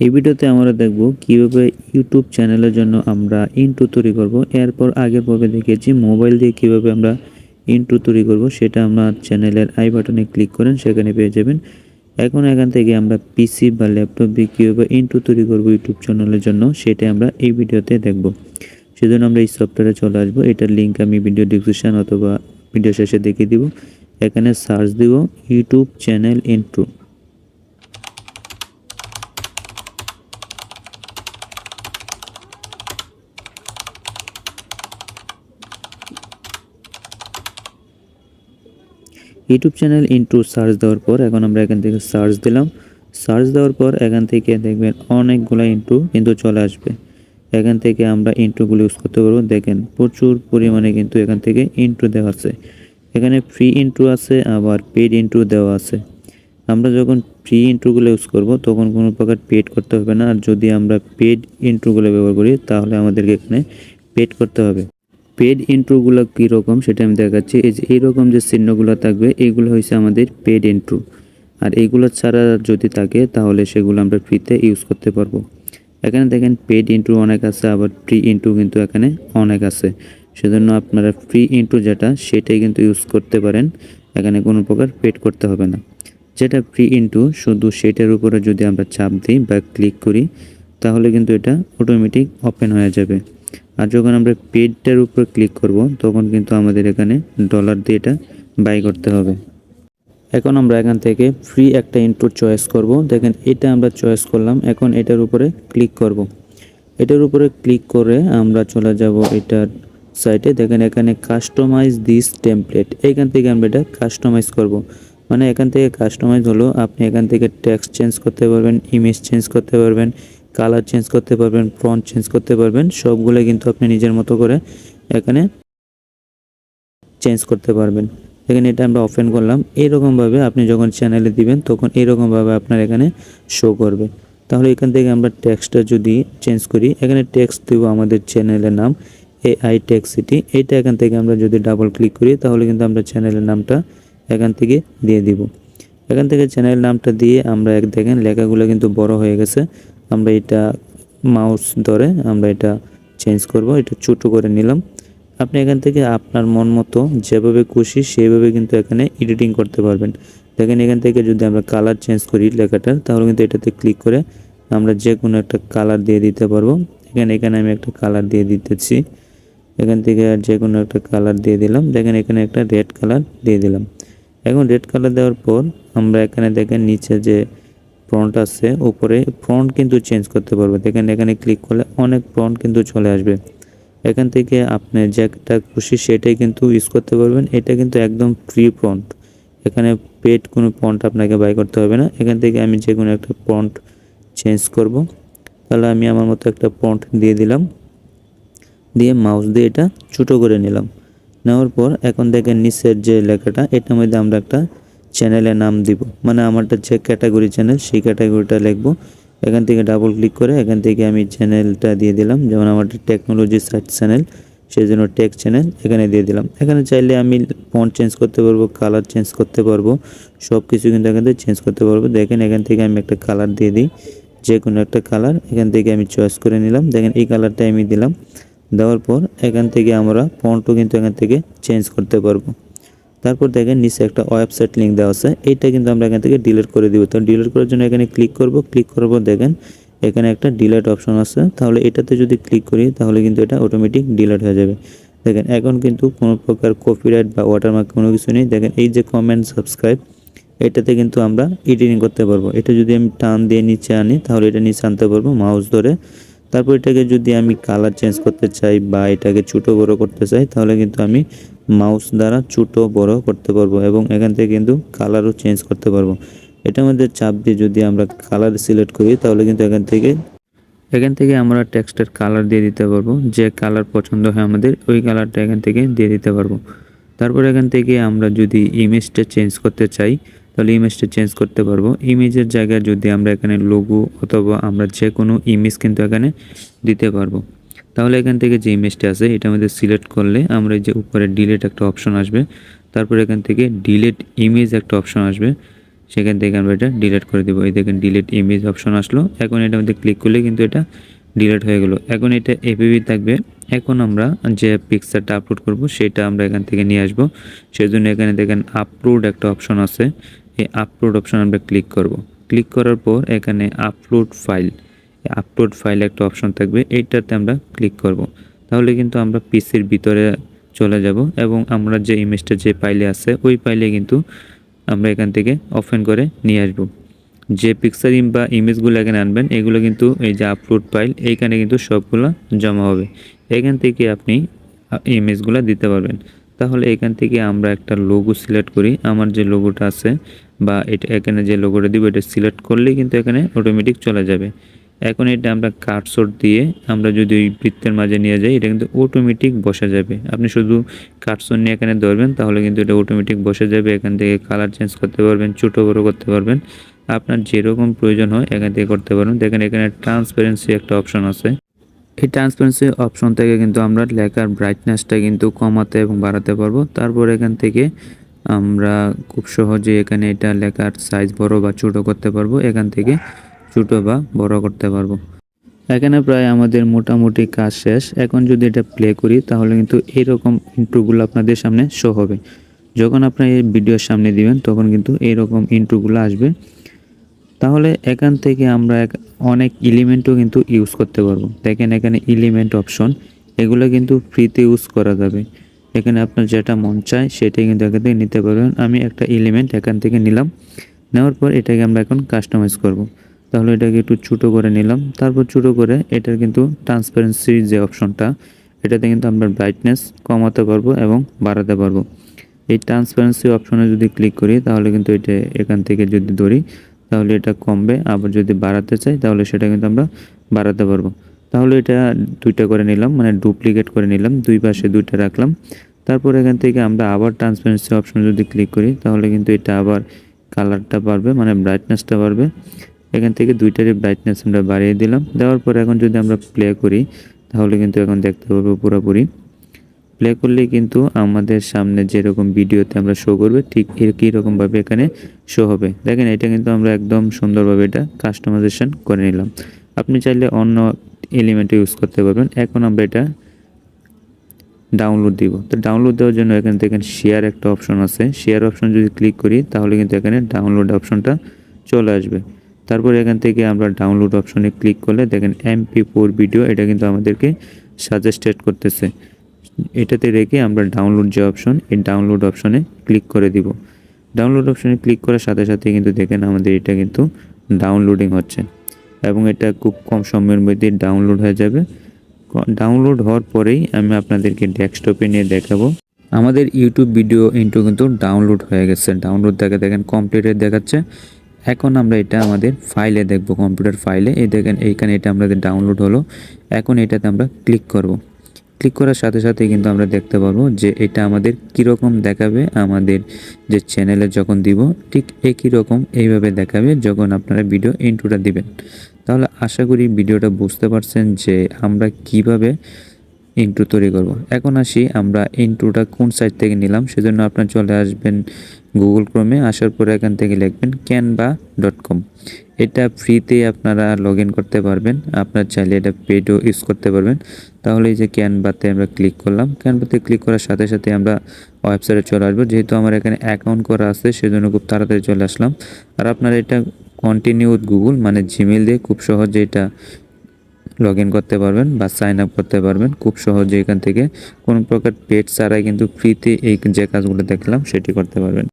এই ভিডিওতে আমরা দেখব কীভাবে ইউটিউব চ্যানেলের জন্য আমরা ইন্ট্রো তৈরি করব। এরপর আগের পর্বে দেখেছি মোবাইল দিয়ে কীভাবে আমরা ইন্ট্রো তৈরি করব, সেটা আমরা চ্যানেলের আই বাটনে ক্লিক করেন, সেখানে পেয়ে যাবেন। এখন এখান থেকে আমরা পিসি বা ল্যাপটপ দিয়ে কীভাবে ইন্ট্রো তৈরি করব ইউটিউব চ্যানেলের জন্য, সেটা আমরা এই ভিডিওতে দেখব। সেজন্য আমরা এই সফটওয়্যারে চলে আসব। এটার লিঙ্ক আমি ভিডিও ডিসক্রিপশন অথবা ভিডিও শেষে দেখিয়ে দিব। এখানে সার্চ দিব YouTube channel intro YouTube channel intro search দেওয়ার পর এখন আমরা এখান থেকে সার্চ দিলাম। সার্চ দেওয়ার পর এখান থেকে দেখবেন অনেকগুলো ইন্টু কিন্তু চলে আসবে। এখান থেকে আমরা ইন্ট্রোগুলো ইউজ করতে পারব। দেখেন প্রচুর পরিমাণে কিন্তু এখান থেকে ইন্ট্রো দেওয়া আছে। এখানে ফ্রি ইন্ট্রো আছে, আবার পেড ইন্ট্রো দেওয়া আছে। আমরা যখন ফ্রি ইন্ট্রোগুলো ইউজ করব, তখন কোনো প্রকার পেড করতে হবে না। আর যদি আমরা পেড ইন্ট্রোগুলো ব্যবহার করি, তাহলে আমাদেরকে এখানে পেড করতে হবে। পেড ইন্ট্রোগুলো কীরকম সেটা আমি দেখাচ্ছি। এই যে এইরকম যে চিহ্নগুলো থাকবে, এইগুলো হচ্ছে আমাদের পেড ইন্ট্রো আর এইগুলো ছাড়া যদি থাকে, তাহলে সেগুলো আমরা ফ্রিতে ইউজ করতে পারব। এখানে দেখেন পেড ইন্ট্রো অনেক আছে, আবার ফ্রি ইন্ট্রো কিন্তু এখানে অনেক আছে। সেজন্য আপনারা ফ্রি ইন্ট্রো যেটা, সেটাই কিন্তু ইউজ করতে পারেন। এখানে কোনো প্রকার পেড করতে হবে না। যেটা ফ্রি ইন্ট্রো শুধু সেটার উপরে যদি আমরা চাপ দিই বা ক্লিক করি, তাহলে কিন্তু এটা অটোমেটিক ওপেন হয়ে যাবে। আর যখন আমরা পেডটার উপর ক্লিক করব, তখন কিন্তু আমাদের এখানে ডলার দিয়ে এটা বাই করতে হবে এখন আমরা এখান থেকে ফ্রি একটা ইনপুট চয়েস করব দেখেন, এটা আমরা চয়েস করলাম, এখন এটার উপরে ক্লিক করব। এটার উপরে ক্লিক করে আমরা চলে যাব এটার সাইটে দেখেন, এখানে কাস্টমাইজ দিস টেমপ্লেট এখান থেকে আমরা এটা কাস্টমাইজ করব। মানে এখান থেকে কাস্টমাইজ হলো, আপনি এখান থেকে টেক্সট চেঞ্জ করতে পারবেন ইমেজ চেঞ্জ করতে পারবেন কালার চেঞ্জ করতে পারবেন ফ্রন্ট চেঞ্জ করতে পারবেন, সবগুলো কিন্তু আপনি নিজের মতো করে এখানে চেঞ্জ করতে পারবেন। এখানে এটা আমরা ওপেন করলাম। এইরকমভাবে আপনি যখন চ্যানেলে দিবেন, তখন এইরকমভাবে আপনার এখানে শো করবে। তাহলে এখান থেকে আমরা ট্যাক্সটা যদি চেঞ্জ করি, এখানে ট্যাক্স দেবো আমাদের চ্যানেলের নাম এ আই টেক্স সিটি এইটা এখান থেকে আমরা যদি ডাবল ক্লিক করি, তাহলে কিন্তু আমরা চ্যানেলের নামটা এখান থেকে দিয়ে দিব। এখান থেকে চ্যানেলের নামটা দিয়ে আমরা এক দেখেন, লেখাগুলো কিন্তু বড় হয়ে গেছে। আমরা এটা মাউস ধরে আমরা এটা চেঞ্জ করব, এটা ছোটো করে নিলাম। আপনি এখান থেকে আপনার মন মতো যেভাবে খুশি সেইভাবে কিন্তু এখানে এডিটিং করতে পারবেন। দেখেন এখান থেকে যদি আমরা কালার চেঞ্জ করি লেখাটার, তাহলে কিন্তু এটাতে ক্লিক করে আমরা যে কোনো একটা কালার দিয়ে দিতে পারব। এখানে এখানে আমি একটা কালার দিয়ে দিতেছি। এখান থেকে আর যে কোনো একটা কালার দিয়ে দিলাম। দেখেন এখানে একটা রেড কালার দিয়ে দিলাম। এখন রেড কালার দেওয়ার পর আমরা এখানে দেখেন নিচে যে ফ্রন্ট আছে, উপরে ফ্রন্ট কিন্তু চেঞ্জ করতে পারব। দেখেন এখানে ক্লিক করলে অনেক ফ্রন্ট কিন্তু চলে আসবে। এখান থেকে আপনি যেটা খুশি সেটাই কিন্তু ইউজ করতে পারবেন। এটা কিন্তু একদম ফ্রি ফ্রন্ট এখানে পেড কোনো ফন্ট আপনাকে বাই করতে হবে না। এখান থেকে আমি যে কোনো একটা ফন্ট চেঞ্জ করব। তাহলে আমি আমার মতো একটা ফন্ট দিয়ে দিলাম। দিয়ে মাউস দিয়ে এটা ছোটো করে নিলাম। নেওয়ার পর এখন দেখেন নিচের যে লেখাটা, এটার মধ্যে আমরা একটা চ্যানেলের নাম দিব। মানে আমারটা যে ক্যাটাগরি চ্যানেল সেই ক্যাটাগরিটা লিখব। এখান থেকে ডাবল ক্লিক করে এখান থেকে আমি চ্যানেলটা দিয়ে দিলাম। যেমন আমার টেকনোলজি সার্চ চ্যানেল সেই জন্য টেক চ্যানেল এখানে দিয়ে দিলাম। এখানে চাইলে আমি ফন্ট চেঞ্জ করতে পারব কালার চেঞ্জ করতে পারব সব কিছু কিন্তু এখান থেকে চেঞ্জ করতে পারব। দেখেন এখান থেকে আমি একটা কালার দিয়ে দিই যে কোনো একটা কালার এখান থেকে আমি চয়েস করে নিলাম। দেখেন এই কালারটা আমি দিলাম। দেওয়ার পর এখান থেকে আমরা ফন্টও কিন্তু এখান থেকে চেঞ্জ করতে পারব। তারপর দেখেন নিচে একটা ওয়েবসাইট লিঙ্ক দেওয়া আছে। এইটা কিন্তু আমরা এখান থেকে ডিলিট করে দিব। তো ডিলিট করার জন্য এখানে ক্লিক করব। ক্লিক করব দেখেন এখানে একটা ডিলেট অপশন আছে। তাহলে এটাতে যদি ক্লিক করি, তাহলে কিন্তু এটা অটোমেটিক ডিলেট হয়ে যাবে। দেখেন এখন কিন্তু কোনো প্রকার কপিরাইট বা ওয়াটারমার্ক কোনো কিছু নেই। দেখেন এই যে কমেন্ট সাবস্ক্রাইব এটাতে কিন্তু আমরা এডিটিং করতে পারব। এটা যদি আমি টান দিয়ে নিচে আনি, তাহলে এটা নিচে আনতে পারব মাউস ধরে। তারপর এটাকে যদি আমি কালার চেঞ্জ করতে চাই বা এটাকে ছোটো বড়ো করতে চাই, তাহলে কিন্তু আমি মাউস দ্বারা ছোটো বড় করতে পারব এবং এখান থেকে কিন্তু কালারও চেঞ্জ করতে পারব। এটার মধ্যে চাপ দিয়ে যদি আমরা কালার সিলেক্ট করি, তাহলে কিন্তু এখান থেকে এখান থেকে আমরা টেক্সটের কালার দিয়ে দিতে পারব। যে কালার পছন্দ হয় আমাদের, ওই কালারটা এখান থেকে দিয়ে দিতে পারব। তারপর এখান থেকে আমরা যদি ইমেজটা চেঞ্জ করতে চাই, তাহলে ইমেজটা চেঞ্জ করতে পারব। ইমেজের জায়গায় যদি আমরা এখানে লোগো অথবা আমরা যে কোনো ইমেজ কিন্তু এখানে দিতে পারব। তাহলে এখান থেকে যে ইমেজটা আছে, এটা আমাদের সিলেক্ট করলে আমরা যে উপরে ডিলেট একটা অপশন আসবে, তারপর এখান থেকে ডিলেট ইমেজ একটা অপশন আসবে, সেখান থেকে আমরা এটা ডিলেট করে দেবো। এই দেখেন ডিলেট ইমেজ অপশন আসলো, এখন এটা মধ্যে ক্লিক করলে কিন্তু এটা ডিলেট হয়ে গেল। এখন এটা এপিবি থাকবে, এখন আমরা যে পিকচারটা আপলোড করব, সেটা আমরা এখান থেকে নিয়ে আসব। সেজন্য এখানে দেখেন আপলোড একটা অপশন আছে, এই আপলোড অপশন আমরা ক্লিক করব। ক্লিক করার পর এখানে আপলোড ফাইল আপলোড ফাইল একটা অপশন থাকবে, এইটাতে আমরা ক্লিক করব। তাহলে কিন্তু আমরা পিসির ভিতরে চলে যাব এবং আমরা যে ইমেজটা যে ফাইলে আছে, ওই ফাইলে কিন্তু আমরা এখান থেকে ওপেন করে নিয়ে আসব। যে পিকচার বা ইমেজগুলো এখানে আনবেন, এগুলো কিন্তু এই যে আপলোড ফাইল এইখানে কিন্তু সবগুলো জমা হবে। এখান থেকে আপনি ইমেজগুলো দিতে পারবেন। তাহলে এখান থেকে আমরা একটা লোগো সিলেক্ট করি। আমার যে লোগোটা আছে বা এটা এখানে যে লোগোটা দিব, এটা সিলেক্ট করলেই কিন্তু এখানে অটোমেটিক চলে যাবে। এখন এটা আমরা কাটশট দিয়ে আমরা যদি ওই বৃত্তের মাঝে নিয়ে যাই, এটা কিন্তু অটোমেটিক বসা যাবে। আপনি শুধু কাটশট নিয়ে এখানে ধরবেন, তাহলে কিন্তু এটা অটোমেটিক বসে যাবে। এখান থেকে কালার চেঞ্জ করতে পারবেন, ছোটো বড়ো করতে পারবেন। আপনার যেরকম প্রয়োজন হয়, এখান থেকে করতে পারবেন দেখেন এখানে ট্রান্সপারেন্সি একটা অপশন আছে। এই ট্রান্সপারেন্সি অপশন থেকে কিন্তু আমরা লেখার ব্রাইটনেসটা কিন্তু কমাতে এবং বাড়াতে পারব। তারপর এখান থেকে আমরা খুব সহজে এখানে এটা লেখার সাইজ বড় বা ছোট করতে পারব। এখান থেকে ছোট বা বড় করতে পারব। এখানে প্রায় আমাদের মোটামুটি কাজ শেষ। এখন যদি এটা প্লে করি, তাহলে কিন্তু এরকম ইন্ট্রোগুলো আপনাদের সামনে শো হবে। যখন আপনার এই ভিডিওর সামনে দিবেন, তখন কিন্তু এইরকম ইন্ট্রোগুলো আসবে। তাহলে এখান থেকে আমরা অনেক এলিমেন্টও কিন্তু ইউজ করতে পারব। দেখেন এখানে এলিমেন্ট অপশন এগুলো কিন্তু ফ্রিতে ইউজ করা যাবে। এখানে আপনার যেটা মন চায়, সেটাই কিন্তু এখান থেকে নিতে পারবেন। আমি একটা এলিমেন্ট এখান থেকে নিলাম। নেওয়ার পর এটাকে আমরা এখন কাস্টমাইজ করব। তাহলে এটাকে একটু ছোটো করে নিলাম। তারপর ছোটো করে এটার কিন্তু ট্রান্সপারেন্সির যে অপশনটা এটাতে কিন্তু আমরা ব্রাইটনেস কমাতে পারব এবং বাড়াতে পারব। এই ট্রান্সপারেন্সি অপশনে যদি ক্লিক করি, তাহলে কিন্তু এটা এখান থেকে যদি ধরি, তাহলে এটা কমবে। আবার যদি বাড়াতে চাই, তাহলে সেটা কিন্তু আমরা বাড়াতে পারব। তাহলে এটা দুইটা করে নিলাম মানে ডুপ্লিকেট করে নিলাম, দুই পাশে দুইটা রাখলাম। তারপর এখান থেকে আমরা আবার ট্রান্সপারেন্সি অপশন যদি ক্লিক করি, তাহলে কিন্তু এটা আবার কালারটা বাড়বে মানে ব্রাইটনেসটা বাড়বে। এখান থেকে দুইটারই ব্রাইটনেস আমরা বাড়িয়ে দিলাম। দেওয়ার পর এখন যদি আমরা প্লে করি, তাহলে কিন্তু এখন দেখতে পাবো পুরোপুরি। প্লে করলেই কিন্তু আমাদের সামনে যেরকম ভিডিওতে আমরা শো করবে, ঠিক একই রকমভাবে এখানে শো হবে। দেখেন, এটা কিন্তু আমরা একদম সুন্দরভাবে এটা কাস্টমাইজেশন করে নিলাম। আপনি চাইলে অন্য এলিমেন্ট ইউজ করতে পারবেন। এখন আমরা এটা ডাউনলোড দিব। তো ডাউনলোড দেওয়ার জন্য এখান থেকে শেয়ার একটা অপশন আছে। শেয়ার অপশন যদি ক্লিক করি, তাহলে কিন্তু এখানে ডাউনলোড অপশনটা চলে আসবে। তারপর এখান থেকে আমরা ডাউনলোড অপশনে ক্লিক করলে দেখেন এমপি ফোর ভিডিও এটা কিন্তু আমাদেরকে সাজেস্টেড করতেছে। এটাতে রেখে আমরা ডাউনলোড যে অপশন এই ডাউনলোড অপশনে ক্লিক করে দিব। ডাউনলোড অপশনে ক্লিক করার সাথে সাথে কিন্তু দেখেন আমাদের এটা কিন্তু ডাউনলোডিং হচ্ছে। এবং এটা খুব কম সময়ের মধ্যে ডাউনলোড হয়ে যাবে। ডাউনলোড হওয়ার পরেই আমি আপনাদেরকে ডেস্কটপে নিয়ে দেখাবো। আমাদের ইউটিউব ভিডিও ইন্টু কিন্তু ডাউনলোড হয়ে গেছে। ডাউনলোড দেখে দেখেন কমপ্লিটেড দেখাচ্ছে। এখন আমরা এটা আমাদের ফাইলে দেখব কম্পিউটার ফাইলে এই দেখেন, এইখানে এটা আমাদের ডাউনলোড হলো। এখন এটাতে আমরা ক্লিক করব। ক্লিক করার সাথে সাথে কিন্তু আমরা দেখতে পারব যে এটা আমাদের কীরকম দেখাবে, আমাদের যে চ্যানেলে যখন দিব, ঠিক একই রকম এইভাবে দেখাবে যখন আপনারা ভিডিও ইন্ট্রোটা দিবেন। তাহলে আশা করি ভিডিওটা বুঝতে পারছেন যে আমরা কীভাবে ইন্ট্রো তৈরি করব। এখন আসি আমরা ইন্ট্রোটা কোন সাইট থেকে নিলাম, সেজন্য আপনার চলে আসবেন গুগল ক্রোমে, আসার পরে এখান থেকে লিখবেন ক্যানভা ডট কম এটা ফ্রিতে আপনারা লগ ইন করতে পারবেন, আপনার চাইলে এটা পেডও ইউজ করতে পারবেন। তাহলে এই যে ক্যানভাতে আমরা ক্লিক করলাম ক্যানভাতে ক্লিক করার সাথে সাথে আমরা ওয়েবসাইটে চলে আসব। যেহেতু আমার এখানে অ্যাকাউন্ট করা আছে, সেজন্য খুব তাড়াতাড়ি চলে আসলাম। আর আপনারা এটা কন্টিনিউ উইথ গুগল মানে জিমেল দিয়ে খুব সহজে এটা লগ ইন করতে পারবেন বা সাইন আপ করতে পারবেন। খুব সহজে এখান থেকে কোনো প্রকার পেড ছাড়াই কিন্তু ফ্রিতে এই যে কাজগুলো দেখলাম, সেটি করতে পারবেন।